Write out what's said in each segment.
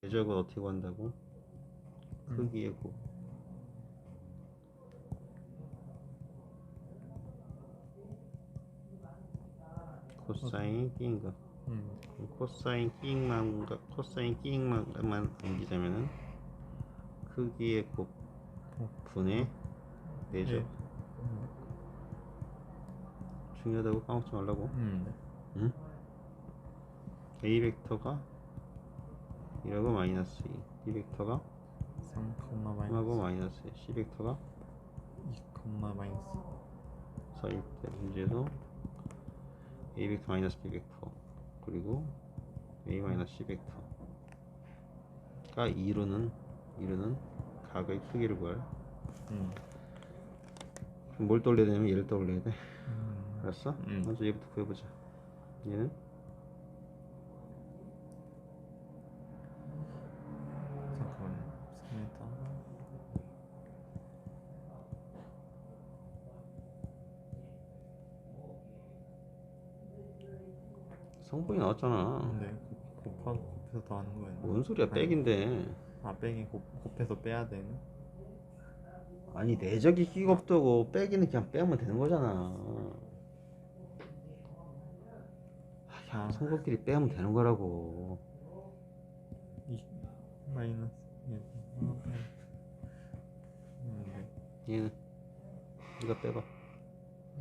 대적은 어떻게 구한다고? 크기의 곱 코사인 끼인 거 음. 코사인 끼잉만 코사인 끼잉만만 옮기자면은 크기의 곱 분의 예. 음. 중요하다고 까먹지 말라고 음. 네. 응? A 벡터가 이라고 마이너스 2 B 벡터가 3 콤마 하고 마이너스 마이너스 1 C 벡터가 2 콤마 마이너스 4일 때 문제에서 A 벡터 마이너스 B 벡터 그리고 A 마이너스 C 벡터가 이루는 이루는 각의 크기를 구할 음. 뭘 떠올려야 되냐면 얘를 떠올려야 돼 음. 알았어? 음. 먼저 얘부터 구해보자 얘는 잠깐만요 3m 성분이 나왔잖아. 네 곱하 곱해서 더하는 거예요. 뭔 소리야 백인데. 아 빼기 곱, 곱해서 빼야 되는 아니 내적이 끼가 없다고 빼기는 그냥 빼면 되는 거잖아. 아, 야 성분끼리 빼면 되는 거라고. 2 마이너스 1 음, 네. 얘는 네가 빼봐.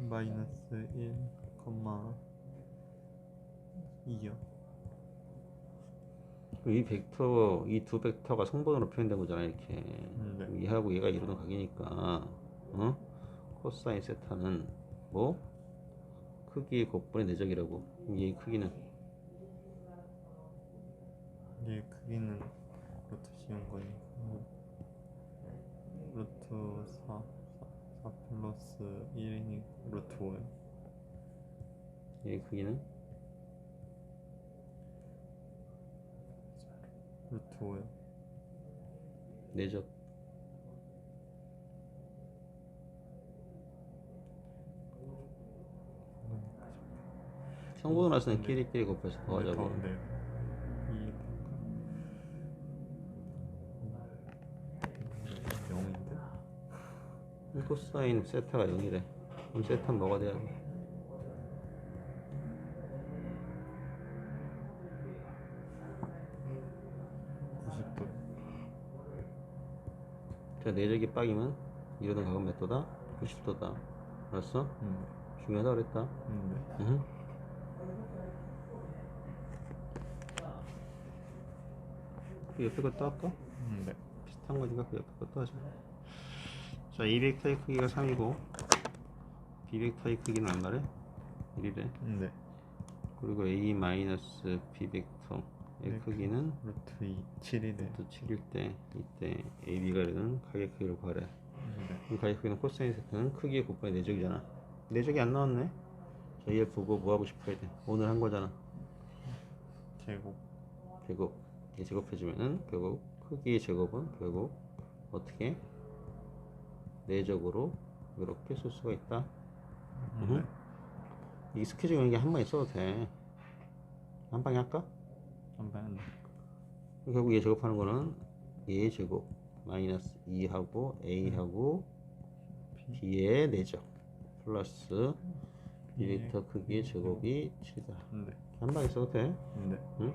마이너스 1 콤마 2요 이 벡터 이 두 벡터가 성분으로 표현된 거잖아 이렇게. 네. 얘하고 얘가 이루는 각이니까. 어? 코사인 세타는 뭐? 크기의 곱분의 내적이라고. 얘 크기는? 얘 크기는 루트 씌운 거니까 루트 4 4, 4 플러스 1이니 루트 5요. 얘 크기는 루트 5요 내적 성분을 나서는 끼리끼리 곱해서 더하자고 네. 이 0인데? 코사인 세타가 0이래 그럼 세타는 뭐가 돼야 돼? 자 내적이 빡이면 이러는 각은 몇 도다? 90도다 알았어? 음. 중요하다 그랬다 음, 네. 응. 그 옆에 것도 할까? 음, 네. 비슷한 거니까 그 옆에 것도 하자 자, 이 벡터의 크기가 3이고 B 벡터의 크기는 얼마래? 1이래 음, 네. 그리고 A 마이너스 B 벡터의 네. 크기는 루트 2 7이네 또 7일 때 이때 AB가 이루는 각의 크기를 구하래 음, 네. 이 각의 크기는 코사인 세트는 크기의 곱분의 내적이잖아 내적이 안 나왔네 자, 얘 보고 뭐 하고 싶어야 돼 오늘 한 거잖아 제곱 제곱 이 제곱해주면은 결국 크기의 제곱은 결국 어떻게 내적으로 이렇게 쓸 수가 있다. 음, 음. 이 스케줄 연기 한 번 있어도 돼. 한 방에 할까? 한번 결국 얘 제곱하는 거는 얘 제곱 마이너스 2하고 a하고 b의 내적 플러스 미리터 크기의 제곱이 7이다. 음, 네. 한 방에 써도 돼. 음, 네. 응?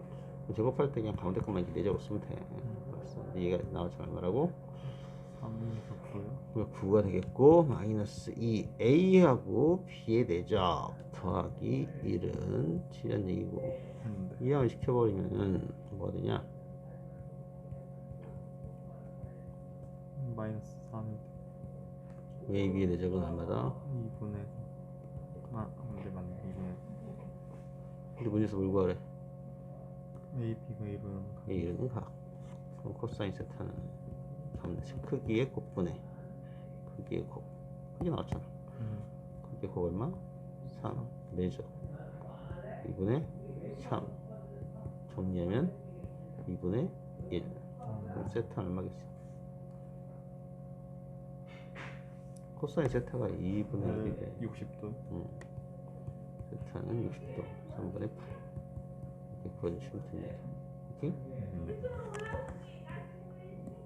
제곱할 때 그냥 가운데 것만 이렇게 내적으로 쓰면 돼. 알았어. 얘가 나오지 말라고. 3이었고요 9가 되겠고 마이너스 2 A하고 B의 내적 더하기 1은 7이란 얘기고. 이항을 시켜버리면은 뭐가 되냐 마이너스 3 A, B의 내적은 얼마다? 2분의 아, 안 돼, 맞네. 2분의 근데 문제에서 뭘 구하래? A, B가 2분의 A 이름은 각 그럼 코사인 세타는 점수 크기의 곱분의 크기의 곱 크기 나왔잖아 음, 크기의 곱 얼마? 3 내적 2분의 3 정리하면 2분의 1 그럼 세타 얼마겠어? 코사인 세타가 2분의 1이래 60도 음. 세타는 60도 3분의 8 이렇게 구해주시면 됩니다 오케이? 음, 네.